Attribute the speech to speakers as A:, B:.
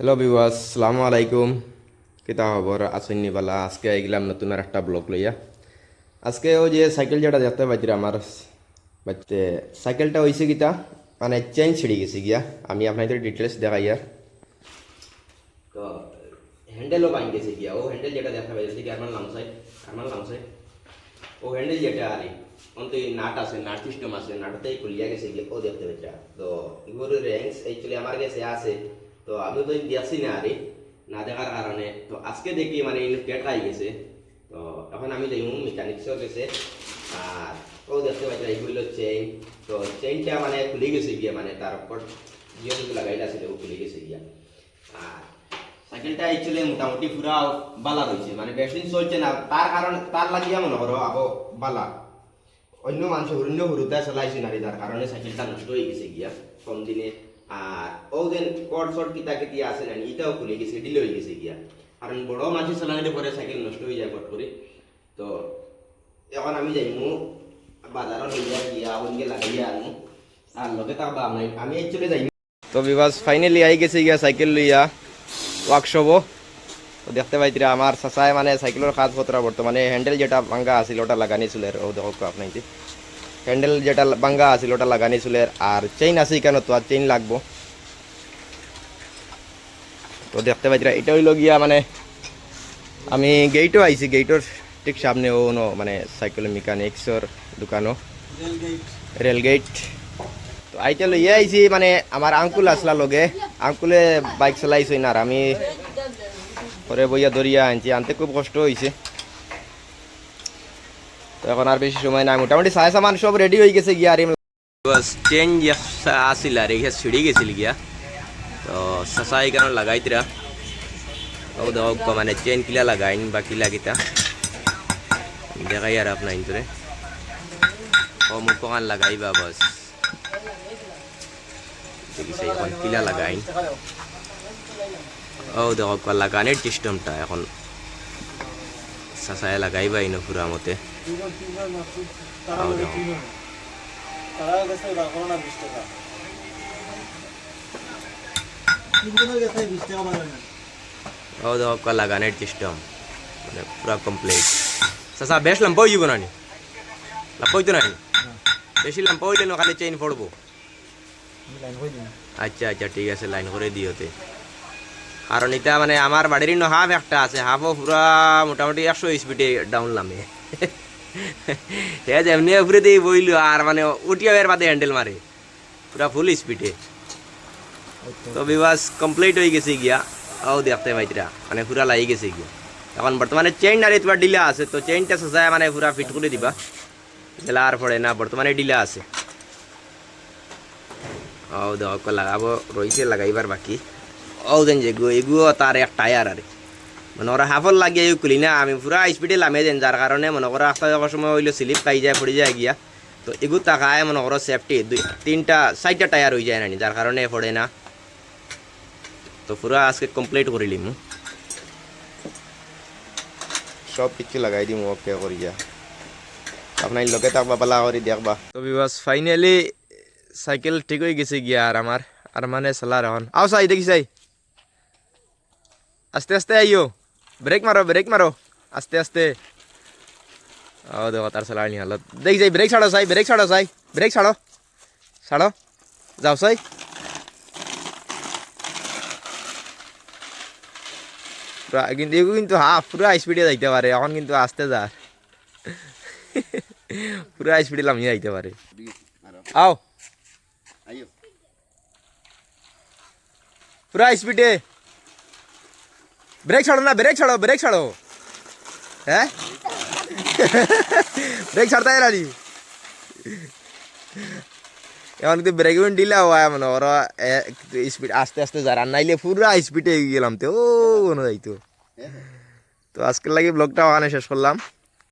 A: Hello বিবাস সালামু আলাইকুম কিতা খবর আসেননি বালা আজকে আইগলাম নতুন আর একটা ব্লগ লইয়া আজকে ও যে সাইকেল যেটা দেখতে পাইছি আমার বাচ্চে সাইকেলটা হয়েছে গীতা মানে চেন ছিঁড়ে গেছে গিয়া আমি আপনাদের ডিটেলস দেখাই আর তো হ্যান্ডেলও বাইন গেছে গিয়া ও হ্যান্ডেল যেটা দেখা পাইছে কি আমার লামসাই আমার লামসাই ও হ্যান্ডেল যেটা আরে অন্ত নাট আছে নাট সিস্টেম আছে নাটতেই খুলিয়া গেছে গিয়ে ও দেখতে পাচ্ছা তো এগুলোর র্যাঙ্কস অ্যাকচুয়ালি আমার কাছে আছে তো আমি তো দেখছি না আরে না দেখার কারণে তো আজকে দেখি মানে পেট আই গেছে। তো এখন আমি যাই মেকানিক্সও গেছে। আর ও দেখতে পাচ্ছি এইগুলো চেইন তো চেইনটা মানে খুলে গেছে গিয়া মানে তার উপর জিও লাগাইলা ছিল ও খুলে গেছে গিয়া। আর সাইকেলটা অ্যাকচুয়ালি মোটামুটি পুরা বালা রয়েছে মানে বেশি চলছে না তার কারণে তার লাগিয়া মনে করো আবো বালা অন্য মানুষ অন্য হুরুতে চালাইছে নারী তার কারণে সাইকেলটা নষ্ট হয়ে গেছে গিয়া। কম দিনে আর ও যেন কট শর্ট কিতা কিতি আছে না এটাও খুলে গেছে ডিলে হয়ে গেছে গিয়া। কারণ বড় মানুষ চালাইলে পরে সাইকেল নষ্ট হয়ে যায় পট করে তো, এখন আমি যাইমু, বাজারত লইয়া গিয়া ওনকে লাগাইয়া আনমু। আর লগে তা বা নাই, আমি অ্যাকচুয়ালি যাইমু। তো বিবাস ফাইনালি আই গেছে গিয়া সাইকেল লইয়া ওয়ার্কশপও তো দেখতে পাইতিরা আমার চাচায় মানে সাইকেলের কাজপত্র বর্তমানে হ্যান্ডেল যেটা ভাঙ্গা আছিল, ওটা লাগানি ছিল দেখো আপনাইতে হ্যান্ডেল যেটা ভাঙ্গা আছিল, ওটা লাগানি ছিল আর চেইন আছে কেন তো, আর চেইন লাগবো। তো দেখতে পাইতিরা এটা হইল গিয়া মানে আমি গেইটও আইছি গেইটর ঠিক সামনে ও ন মানে সাইকেল মেকানিক্সর দোকানও। রেল গেট তো আইতে লইয়া আইছি মানে আমার আঙ্কুল আসলা লগে। আঙ্কুলে বাইক চালাইছই না আর আমি পরে বইয়া দরিয়া আনছি। আনতে খুব কষ্ট হয়েছে তো এখন আর বেশি সময় নাই। মোটামুটি সাড়ে সামান সব রেডি হয়ে গেছে গিয়া, আর চেঞ্জ আসিল আর, এখানে ছিঁড়ে গেছিল গিয়া। তো সাসা এখানে লাগাইতিরা? ও দেখো মানে চেন কিলা লাগাইন বা কিলা কিতা? দেখাই আর আপনার ইন্তরে ও মুখ কান লাগাইবা বাস। দেখিছে, এখন কিলা লাগাইন। ও দেখো লাগানের সিস্টেমটা এখন। সাসায় লাগাইবা ইনো পুরা মতে। ও দেখো ও দেখো লাগানের সিস্টেম মানে পুরা কমপ্লিট সাসা বেশ লম্বা হইব না নি? লম্বা হইতো না নি? বেশি লম্বা হইলে না খালি চেইন পড়ব? আচ্ছা আচ্ছা ঠিক আছে লাইন করে দিওতে কারণ এটা মানে আমার বাড়ির ন হাফ একটা আছে হাফও পুরা মোটামুটি একশো স্পিডে ডাউন নামে। সে যেমনি উপরে দিয়ে বইল আর মানে উঠিয়া বের বাদে হ্যান্ডেল মারে। পুরা ফুল স্পিডে তো বিবাস কমপ্লিট হয়ে গেছে গিয়া। ও দেখতে পাইতরা মানে পুরা লাগি গেছে গিয়া। এখন বর্তমানে চেইন আর তোমার ডিলা আছে, তো চেইনটা সাজায় মানে পুরা ফিট করে দিবা। জেলা আর পড়ে না, বর্তমানে ডিলা আছে। ও দেখো লাগাবো রয়েছে লাগাইবার বাকি। ও দেন যে এগুলো তার এক টায়ার আরে। মানে ওরা হাফল লাগিয়ে খুলি না আমি পুরা স্পিডে লামে দেন যার কারণে মনে করো রাস্তা যাওয়ার সময় হইল স্লিপ পাই যায় পড়ে যায় গিয়া। তো এগুলো তাকায় মনে করো সেফটি দুই তিনটা চারটা টায়ার হয়ে যায় না যার কারণে পড়ে না। তো পুরা আজকে কমপ্লিট করিলিম সব কিছু লাগাই দিম ওকে করি যা। আপনার লগে থাকবা পালা করি দেখবা। তো বিবাস ফাইনালি সাইকেল ঠিক হয়ে গেছে গিয়া আর আমার আর মানে চালার এখন। আও চাই দেখি চাই। আস্তে আস্তে আইও। ব্রেক মারো ব্রেক মারো। আস্তে আস্তে। ও, দেখো, তার চালানি হালত। দেখি যাই ব্রেক ছাড়ো চাই ব্রেক ছাড়ো চাই ব্রেক ছাড়ো। ছাড়ো। যাও পুরা, কিন্তু, এগুলো কিন্তু হাফ, পুরা স্পিডে যাইতে পারে। এখন কিন্তু আস্তে যা। পুরা স্পিডে লামিয়ে যাইতে পারে। আও। পুরা স্পিডে ব্রেক ছাড়ো না ব্রেক ছাড়ো ব্রেক ছাড়ো হ্যাঁ ব্রেক ছাড়তে রানি এখন কিন্তু ব্রেক উইন দিলে হয় মানে ওর স্পিড আস্তে আস্তে যা আর নাইলে পুরা স্পিডে গেলাম তো ও কোনো যাইতো তো আজকের লাগে ব্লগটা ওখানে শেষ করলাম